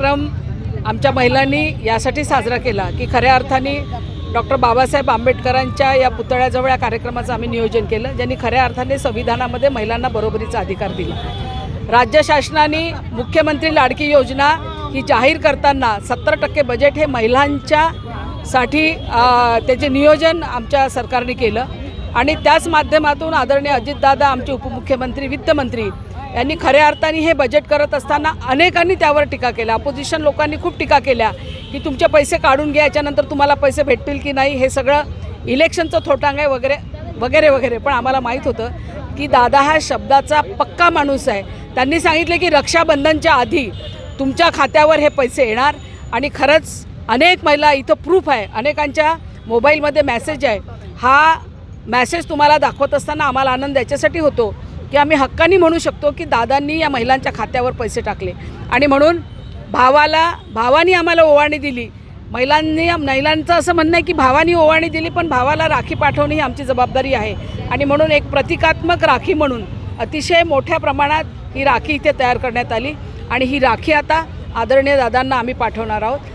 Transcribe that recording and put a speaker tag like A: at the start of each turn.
A: कार्यक्रम आमच्या महिलांनी यासाठी साजरा केला की खऱ्या अर्थाने डॉक्टर बाबासाहेब आंबेडकरांच्या या पुतळ्याजवळ या कार्यक्रमाचं आम्ही नियोजन केलं ज्यांनी खऱ्या अर्थाने संविधानामध्ये महिलांना बरोबरीचा अधिकार दिला. राज्य शासनाने मुख्यमंत्री लाडकी योजना ही जाहीर करताना सत्तर टक्के बजेट हे महिलांच्या साठी त्याचे नियोजन आमच्या सरकारने केलं. आणि त्याच माध्यमातून आदरणीय अजितदादा आमचे उपमुख्यमंत्री वित्तमंत्री यांनी खऱ्या अर्थाने हे बजेट करत असताना अनेकांनी त्यावर टीका केल्या. अपोजिशन लोकांनी खूप टीका केल्या की तुमचे पैसे काढून घ्यायच्यानंतर तुम्हाला पैसे भेटतील की नाही हे सगळं इलेक्शनचं थोटांग आहे वगैरे वगैरे वगैरे. पण आम्हाला माहीत होतं की दादा हा शब्दाचा पक्का माणूस आहे. त्यांनी सांगितले की रक्षाबंधनच्या आधी तुमच्या खात्यावर हे पैसे येणार आणि खरंच अनेक महिला इथं प्रूफ आहे. अनेकांच्या मोबाईलमध्ये मेसेज आहे. हा मॅसेज तुम्हाला दाखवत असताना आम्हाला आनंद याच्यासाठी होतो. की आम्ही हक्कानी म्हणू शकतो की दादांनी या महिलांच्या खात्यावर पैसे टाकले. आणि म्हणून भावाला भावानी आम्हाला ओवाळणी दिली. महिलांनी महिलांचं असं म्हणणं आहे की भावानी ओवाळणी दिली पण भावाला राखी पाठवणे ही आमची जबाबदारी आहे. आणि म्हणून एक प्रतिकात्मक राखी म्हणून अतिशय मोठ्या प्रमाणात ही राखी इथे तयार करण्यात आली. आणि ही राखी आता आदरणीय दादांना आम्ही पाठवणार आहोत.